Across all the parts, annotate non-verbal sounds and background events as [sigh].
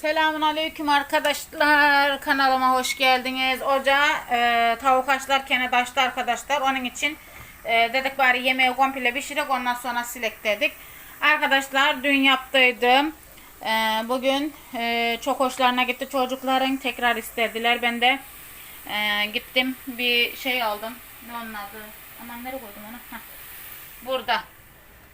Selamun aleyküm arkadaşlar. Kanalıma hoş geldiniz. Ocağa e, tavuk haşlarken daştı arkadaşlar. Onun için e, dedik bari yemeği komple pişirek ondan sonra silek dedik. Arkadaşlar dün yaptıydım. E, bugün e, çok hoşlarına gitti çocukların. Tekrar istediler. Ben de e, gittim bir şey aldım. Ne onun adı? Aman nereye koydum onu? Heh. Burada.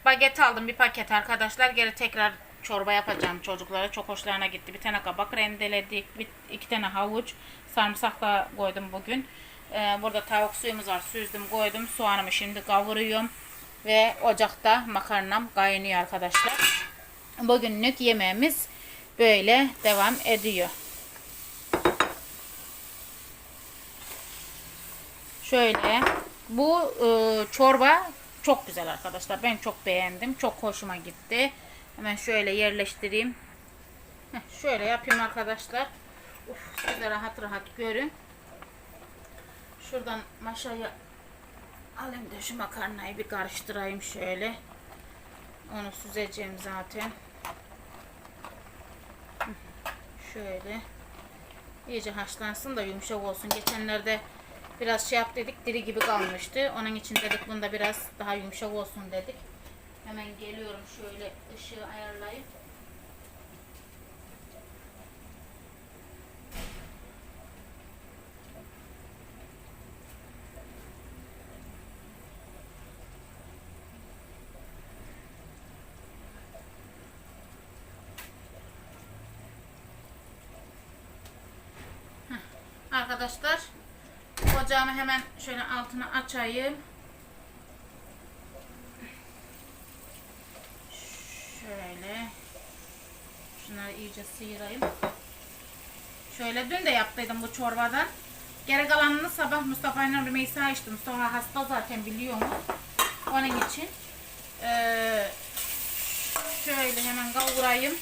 Baget aldım bir paket arkadaşlar. Geri tekrar çorba yapacağım çocuklara. Çok hoşlarına gitti. Bir tane kabak rendeledik. Bir, iki tane havuç. Sarımsak da koydum bugün. Ee, burada tavuk suyumuz var. Süzdüm koydum. Soğanımı şimdi kavuruyorum. Ve ocakta makarnam kaynıyor arkadaşlar. Bugünlük yemeğimiz böyle devam ediyor. Şöyle bu e, çorba çok güzel arkadaşlar. Ben çok beğendim. Çok hoşuma gitti. Hemen şöyle yerleştireyim. Heh, şöyle yapayım arkadaşlar. Uf, siz de rahat rahat görün. Şuradan maşayı alayım da şu makarnayı bir karıştırayım şöyle. Onu süzeceğim zaten. Şöyle. İyice haşlansın da yumuşak olsun. Geçenlerde biraz şey yap dedik diri gibi kalmıştı. Onun için dedik bunda biraz daha yumuşak olsun dedik. Hemen geliyorum şöyle ışığı ayarlayıp. Arkadaşlar ocağımı hemen şöyle altına açayım. Şöyle. Şunları iyice sıyırayım. Şöyle dün de yaptıydım bu çorbadan. Geri kalanını sabah Mustafa ile Rümeysa içti. Mustafa hasta zaten biliyor mu? Onun için. Ee, şöyle hemen kavurayım.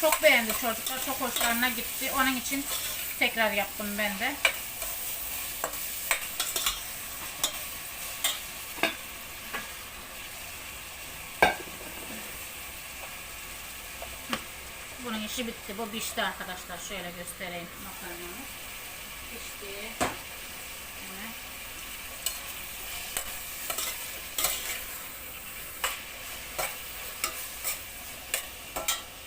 Çok beğendi çocuklar. Çok hoşlarına gitti. Onun için tekrar yaptım ben de. İşi bitti. Bu pişti arkadaşlar. Şöyle göstereyim makarnamı. Pişti.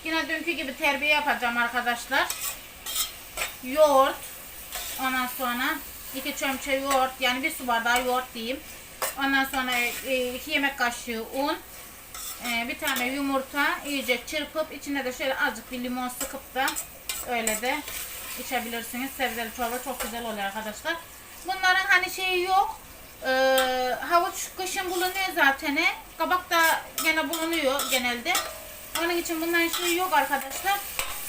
Yine dünkü gibi terbiye yapacağım arkadaşlar. Yoğurt. Ondan sonra iki çömçe yoğurt. Yani bir su bardağı yoğurt diyeyim. Ondan sonra e, iki yemek kaşığı un. Ee, bir tane yumurta iyice çırpıp içine de şöyle azıcık bir limon sıkıp da öyle de içebilirsiniz. Sebzeli çorba çok güzel oluyor arkadaşlar. Bunların hani şeyi yok. Ee, havuç kışın bulunuyor zaten. Kabak da gene bulunuyor genelde. Onun için bunların şeyi yok arkadaşlar.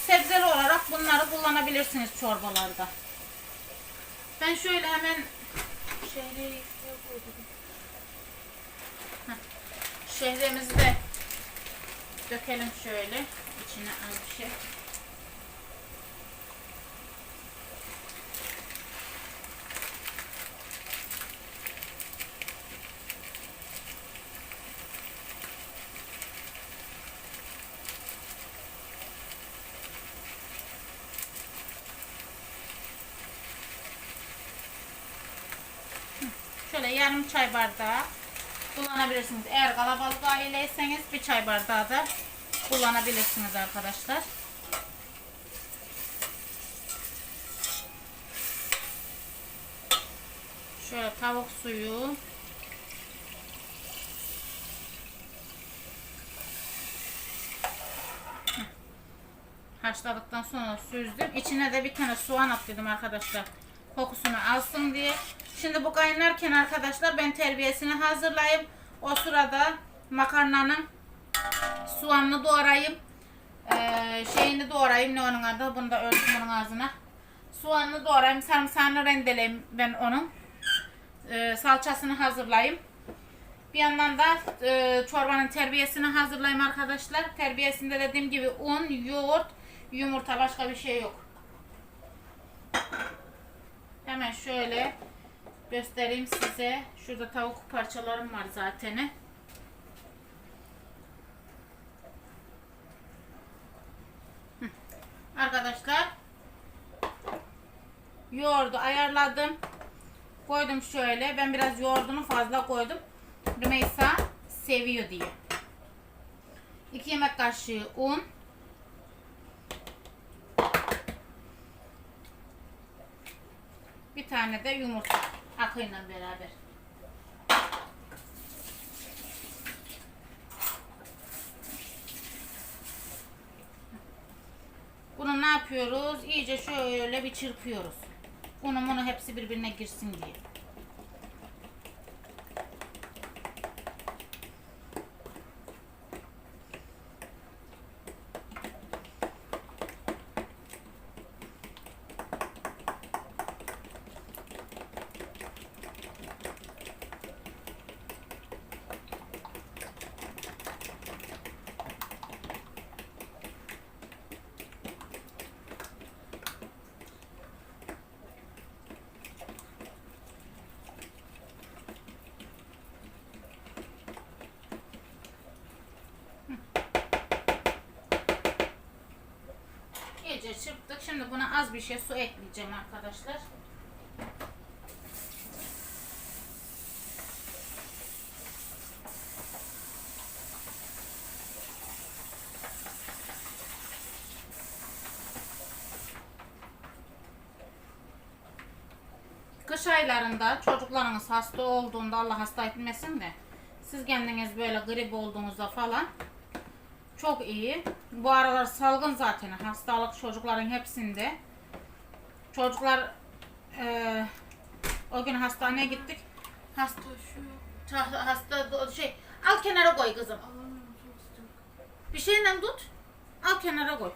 Sebzeli olarak bunları kullanabilirsiniz çorbalarda. Ben şöyle hemen Heh. Şehrimizi dökelim şöyle. içine az bir şey. Şöyle yarım çay bardağı kullanabilirsiniz. Eğer kalabalık aileyseniz bir çay bardağı da kullanabilirsiniz arkadaşlar. Şöyle tavuk suyu. Haşladıktan sonra süzdüm. İçine de bir tane soğan attım arkadaşlar. Kokusunu alsın diye. Şimdi bu kaynarken arkadaşlar ben terbiyesini hazırlayayım. O sırada makarnanın soğanını doğrayayım. Ee, şeyini doğrayayım ne onun adı. Bunu da örtüm onun ağzına. Soğanını doğrayayım. Sarımsağını rendeleyeyim ben onun. Ee, salçasını hazırlayayım. Bir yandan da e, çorbanın terbiyesini hazırlayayım arkadaşlar. Terbiyesinde dediğim gibi un, yoğurt, yumurta başka bir şey yok. Hemen şöyle göstereyim size. Şurada tavuk parçalarım var zaten. Arkadaşlar. Yoğurdu ayarladım. Koydum şöyle. Ben biraz yoğurdunu fazla koydum. Rümeysa seviyor diye. 2 yemek kaşığı un. Bir tane de yumurta akıyla beraber. Bunu ne yapıyoruz? İyice şöyle bir çırpıyoruz. Unu bunu hepsi birbirine girsin diye. İyice çırptık. Şimdi buna az bir şey su ekleyeceğim arkadaşlar. Kış aylarında çocuklarınız hasta olduğunda Allah hasta etmesin de siz kendiniz böyle grip olduğunuzda falan çok iyi. Bu aralar salgın zaten hastalık çocukların hepsinde. Çocuklar eee, o gün hastaneye gittik. Hasta Şu ta- hasta şey al kenara koy kızım. Bir şeyle tut. Al kenara koy.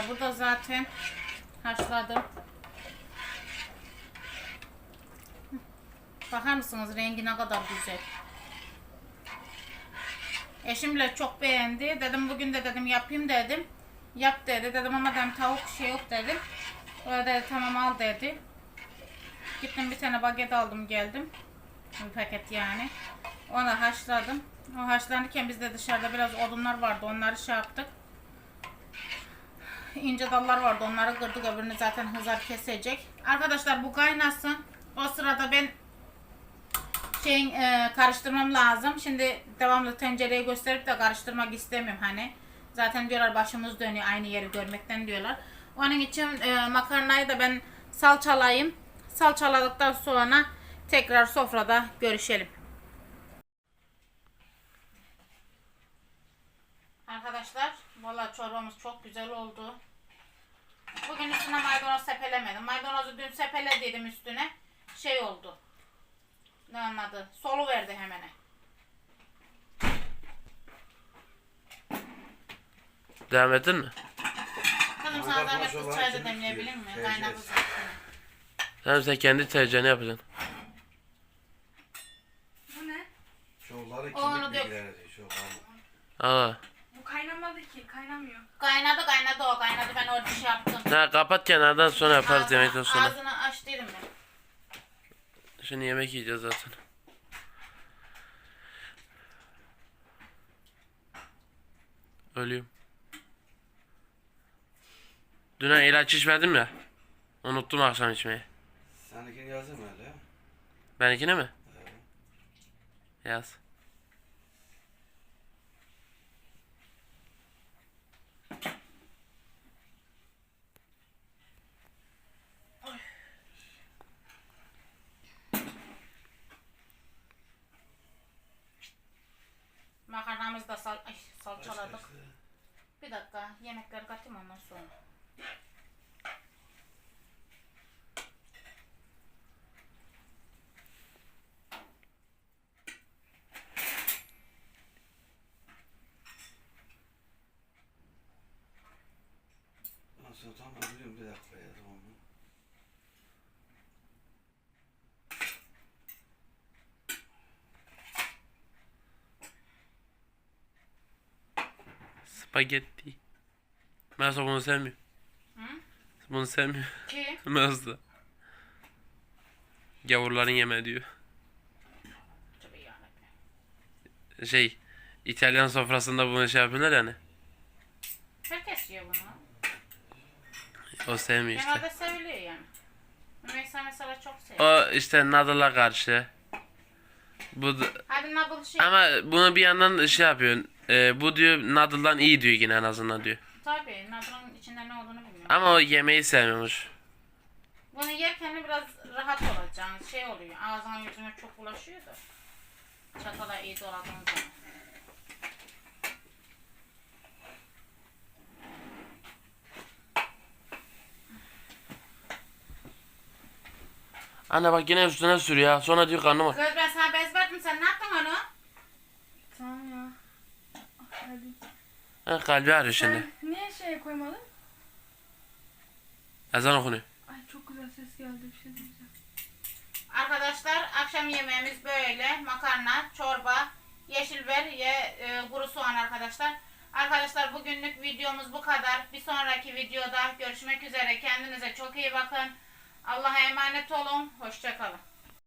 Da burada zaten haşladım. Bakar mısınız rengi ne kadar güzel. Eşim bile çok beğendi. Dedim bugün de dedim yapayım dedim. Yap dedi. Dedim ama dedim tavuk şey yok dedim. Da dedi tamam al dedi. Gittim bir tane baget aldım geldim. Bir paket yani. Onu haşladım. O haşlanırken biz de dışarıda biraz odunlar vardı. Onları şey yaptık. İnce dallar vardı. Onları kırdık. Öbürünü zaten hızar kesecek. Arkadaşlar bu kaynasın. O sırada ben şeyin e, karıştırmam lazım. Şimdi devamlı tencereyi gösterip de karıştırmak istemiyorum hani. Zaten diyorlar başımız dönüyor aynı yeri görmekten diyorlar. Onun için e, makarnayı da ben salçalayayım. Salçaladıktan sonra tekrar sofrada görüşelim. Arkadaşlar valla çorbamız çok güzel oldu. Bugün üstüne maydanoz sepelemedim. Maydanozu dün sepelediydim üstüne. Şey oldu. Ne anladı? Solu verdi hemen. Devam ettin mi? Kızım sana Maydanoz zahmet kız çay da demleyebilir mi? Kaynadı Şey, zaten. Tamam sen kendi tercihini yapacaksın. Bu ne? Onu kimlik dök. bilgileri diyor. Aa. Kaynadı kaynadı o kaynadı ben orada şey yaptım. Ha kapat kenardan sonra yaparız Ağzını- yemekten sonra. Ağzını aç derim ben. Şimdi yemek yiyeceğiz zaten. Ölüyorum. Dün ilaç içmedim ya. Unuttum akşam içmeyi. Seninkini yazayım hele. Benimkine mi? Yaz. Makarnamızı da sal ay, salçaladık. Bir dakika yemekleri katayım ondan sonra. Sonra tamam biliyorum bir dakika ya tamam. Spagetti. Mesela bunu sevmiyor. Hı? Bunu sevmiyor. Ki Mesela. [laughs] Gavurların yeme diyor. Şey İtalyan sofrasında bunu şey yapıyorlar yani. Herkes yiyor bunu. O sevmiyor işte. Genelde seviliyor yani. Mümeysa mesela çok seviyor. O işte Nadal'a karşı. Bu da- Hadi Nabıl şey. ama bunu bir yandan şey yapıyor. E, bu diyor Nadal'dan iyi diyor yine en azından diyor. Tabii Nabıl'ın içinde ne olduğunu bilmiyorum. Ama o yemeği sevmiyormuş. Bunu yerken de biraz rahat olacaksın. Şey oluyor. Ağzına yüzüne çok bulaşıyor da. Çatala iyi doladığın zaman. Anne bak yine üstüne sürüyor ya. Sonra diyor karnım. Kız ben sana bez verdim. Sen ne yaptın onu? Tamam ya. Ah, hadi. Ha, kalbi ağrıyor şimdi. Sen niye şeye koymadın? Ezan okunuyor. Ay çok güzel ses geldi bir şey diyeceğim. Arkadaşlar akşam yemeğimiz böyle. Makarna, çorba, yeşil biber, ye, e, kuru soğan arkadaşlar. Arkadaşlar bugünlük videomuz bu kadar. Bir sonraki videoda görüşmek üzere. Kendinize çok iyi bakın. Allah'a emanet olun. Hoşçakalın.